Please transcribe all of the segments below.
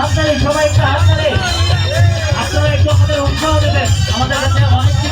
হাততালি সবাই একটা হাততালি। আপনারা একটু আমাদের উৎসাহ দেবেন। আমাদের কাছে অনেক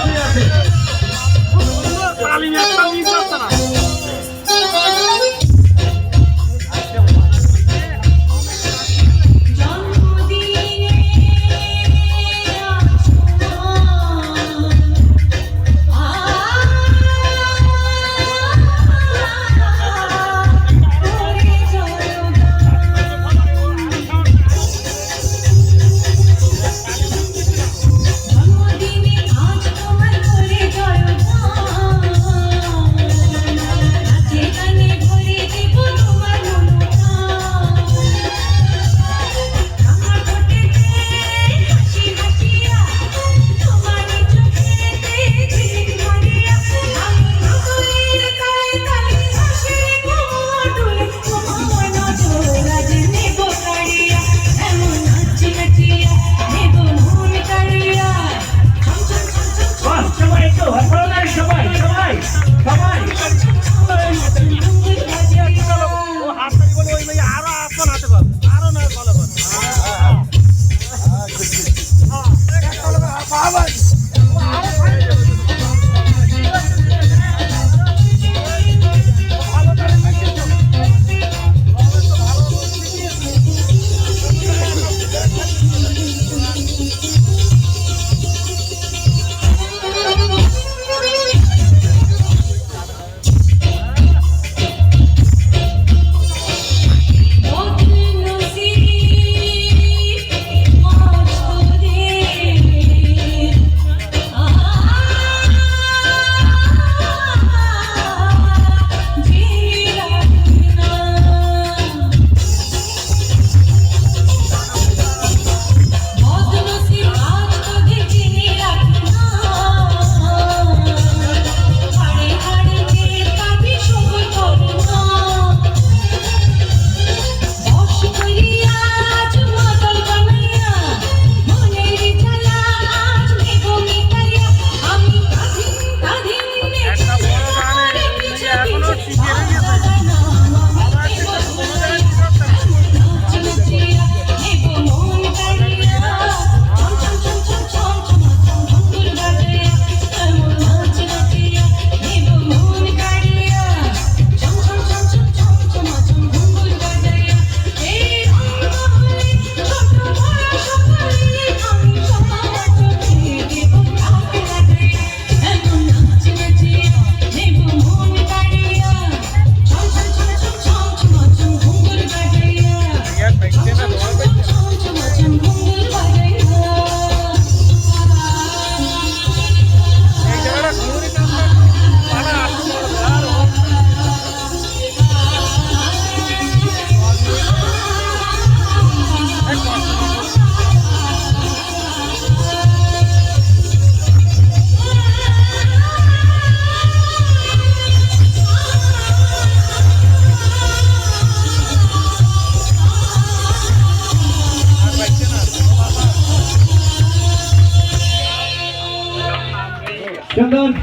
Gönder.